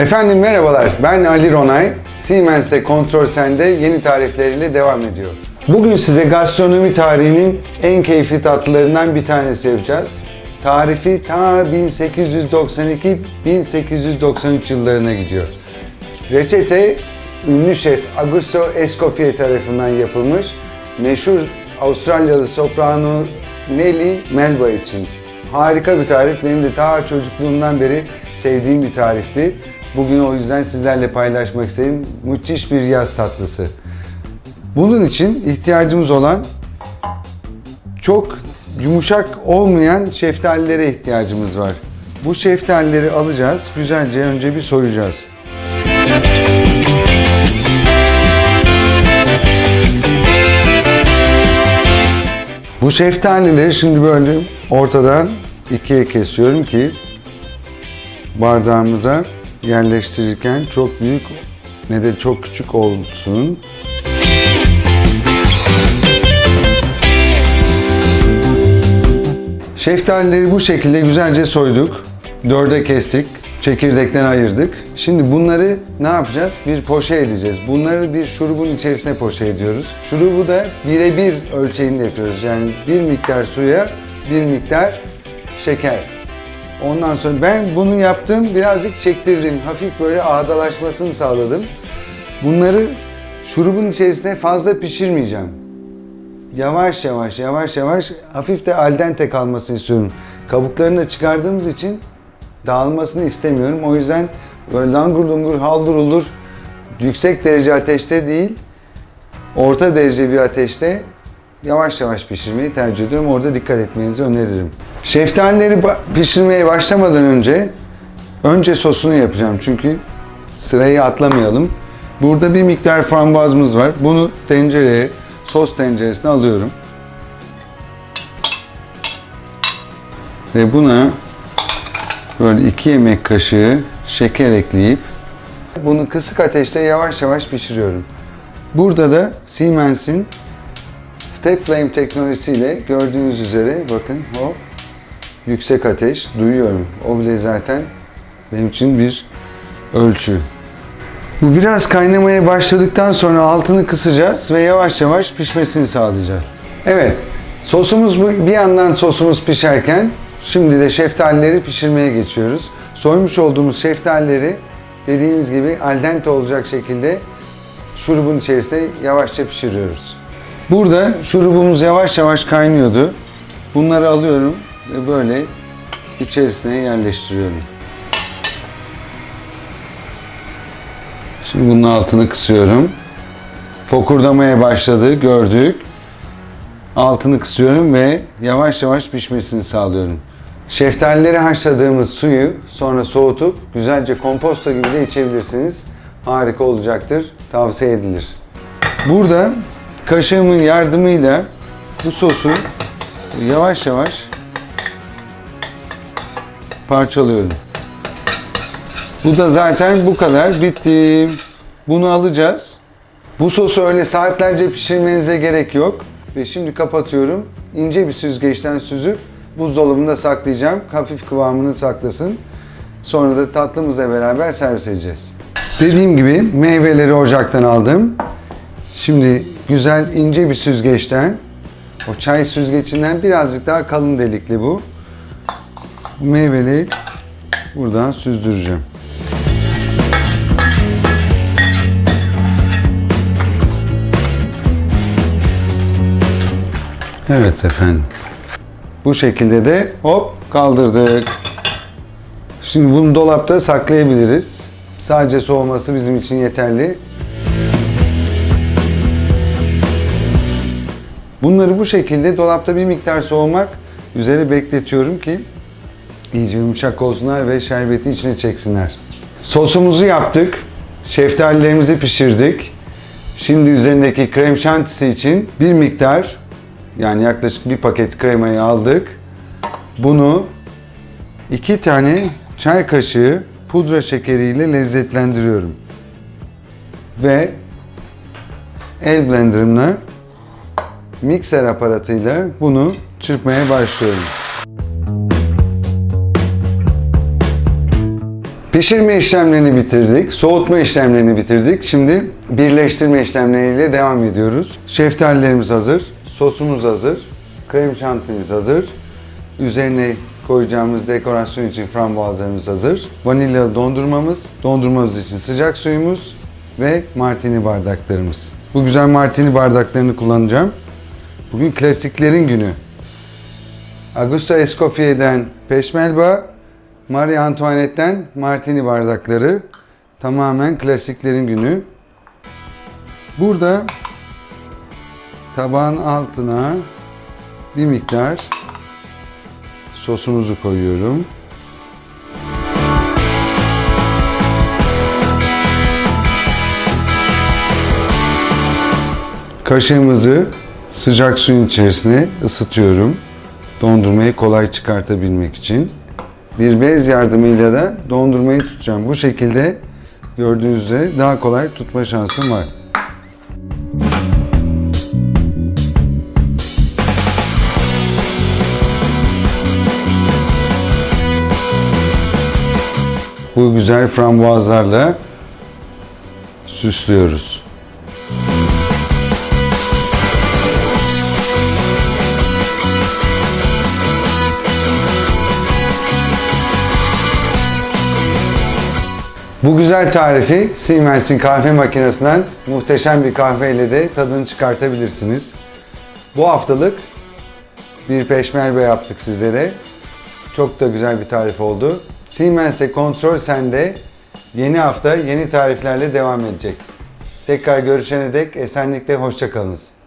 Efendim merhabalar, ben Ali Ronay. Siemens'te Kontrol Sen'de yeni tarifleriyle devam ediyor. Bugün size gastronomi tarihinin en keyifli tatlılarından bir tanesi yapacağız. Tarifi ta 1892-1893 yıllarına gidiyor. Reçete ünlü şef Augusto Escoffier tarafından yapılmış meşhur Avustralyalı soprano Nelly Melba için. Harika bir tarif. Benim de ta çocukluğumdan beri sevdiğim bir tarifti. Bugün o yüzden sizlerle paylaşmak istedim. Müthiş bir yaz tatlısı. Bunun için ihtiyacımız olan çok yumuşak olmayan şeftalilere ihtiyacımız var. Bu şeftalileri alacağız. Güzelce önce bir soyacağız. Bu şeftalileri şimdi böyle ortadan ikiye kesiyorum ki bardağımıza yerleştirirken çok büyük ne de çok küçük olsun. Şeftalileri bu şekilde güzelce soyduk. Dörde kestik. Çekirdekten ayırdık. Şimdi bunları ne yapacağız? Bir poşe edeceğiz. Bunları bir şurubun içerisine poşe ediyoruz. Şurubu da birebir ölçeğinde yapıyoruz. Yani bir miktar suya bir miktar şeker. Ondan sonra ben bunu yaptım. Birazcık çektirdim. Hafif böyle ağdalaşmasını sağladım. Bunları şurubun içerisine fazla pişirmeyeceğim. Yavaş yavaş yavaş yavaş hafif de al dente kalmasını istiyorum. Kabuklarını da çıkardığımız için dağılmasını istemiyorum. O yüzden böyle langur lungur haldur uldur yüksek derece ateşte değil orta derece bir ateşte yavaş yavaş pişirmeyi tercih ediyorum. Orada dikkat etmenizi öneririm. Şeftalileri pişirmeye başlamadan önce önce sosunu yapacağım çünkü sırayı atlamayalım. Burada bir miktar frambuazımız var. Bunu tencereye, sos tenceresine alıyorum. Ve buna böyle 2 yemek kaşığı şeker ekleyip bunu kısık ateşte yavaş yavaş pişiriyorum. Burada da Siemens'in Step Flame teknolojisiyle gördüğünüz üzere bakın hop yüksek ateş duyuyorum. O bile zaten benim için bir ölçü. Bu biraz kaynamaya başladıktan sonra altını kısacağız ve yavaş yavaş pişmesini sağlayacağız. Evet, sosumuz. Bir yandan sosumuz pişerken şimdi de şeftalileri pişirmeye geçiyoruz. Soymuş olduğumuz şeftalileri dediğimiz gibi al dente olacak şekilde şurubun içerisine yavaşça pişiriyoruz. Burada şurubumuz yavaş yavaş kaynıyordu. Bunları alıyorum ve böyle içerisine yerleştiriyorum. Şimdi bunun altını kısıyorum. Fokurdamaya başladı gördük. Altını kısıyorum ve yavaş yavaş pişmesini sağlıyorum. Şeftalileri haşladığımız suyu sonra soğutup güzelce komposto gibi de içebilirsiniz. Harika olacaktır. Tavsiye edilir. Burada kaşığımın yardımıyla bu sosu yavaş yavaş parçalıyorum. Bu da zaten bu kadar. Bitti. Bunu alacağız. Bu sosu öyle saatlerce pişirmenize gerek yok. Ve şimdi kapatıyorum. İnce bir süzgeçten süzüp buzdolabında saklayacağım. Hafif kıvamını saklasın. Sonra da tatlımızla beraber servis edeceğiz. Dediğim gibi meyveleri ocaktan aldım. Şimdi güzel ince bir süzgeçten, o çay süzgecinden birazcık daha kalın delikli bu. Bu meyveleri buradan süzdüreceğim. Evet efendim. Bu şekilde de hop kaldırdık. Şimdi bunu dolapta saklayabiliriz. Sadece soğuması bizim için yeterli. Bunları bu şekilde dolapta bir miktar soğumak üzere bekletiyorum ki iyice yumuşak olsunlar ve şerbeti içine çeksinler. Sosumuzu yaptık. Şeftalilerimizi pişirdik. Şimdi üzerindeki krem şantisi için bir miktar yani yaklaşık bir paket kremayı aldık. Bunu iki tane çay kaşığı pudra şekeriyle lezzetlendiriyorum. Ve el blenderımla mikser aparatıyla bunu çırpmaya başlıyorum. Pişirme işlemlerini bitirdik, soğutma işlemlerini bitirdik. Şimdi birleştirme işlemleriyle devam ediyoruz. Şeftalilerimiz hazır, sosumuz hazır, krem şantimiz hazır. Üzerine koyacağımız dekorasyon için frambuazlarımız hazır. Vanilyalı dondurmamız, dondurmamız için sıcak suyumuz ve martini bardaklarımız. Bu güzel martini bardaklarını kullanacağım. Bugün klasiklerin günü. Augusto Escoffier'den peşmelba, Marie Antoinette'den martini bardakları. Tamamen klasiklerin günü. Burada tabağın altına bir miktar sosumuzu koyuyorum. Kaşığımızı sıcak suyun içerisine ısıtıyorum. Dondurmayı kolay çıkartabilmek için. Bir bez yardımıyla da dondurmayı tutacağım. Bu şekilde gördüğünüz üzere daha kolay tutma şansım var. Bu güzel frambuazlarla süslüyoruz. Bu güzel tarifi Siemens'in kahve makinesinden muhteşem bir kahveyle de tadını çıkartabilirsiniz. Bu haftalık bir peşmerbe yaptık sizlere. Çok da güzel bir tarif oldu. Siemens'e kontrol sende yeni hafta yeni tariflerle devam edecek. Tekrar görüşene dek esenlikle hoşçakalınız.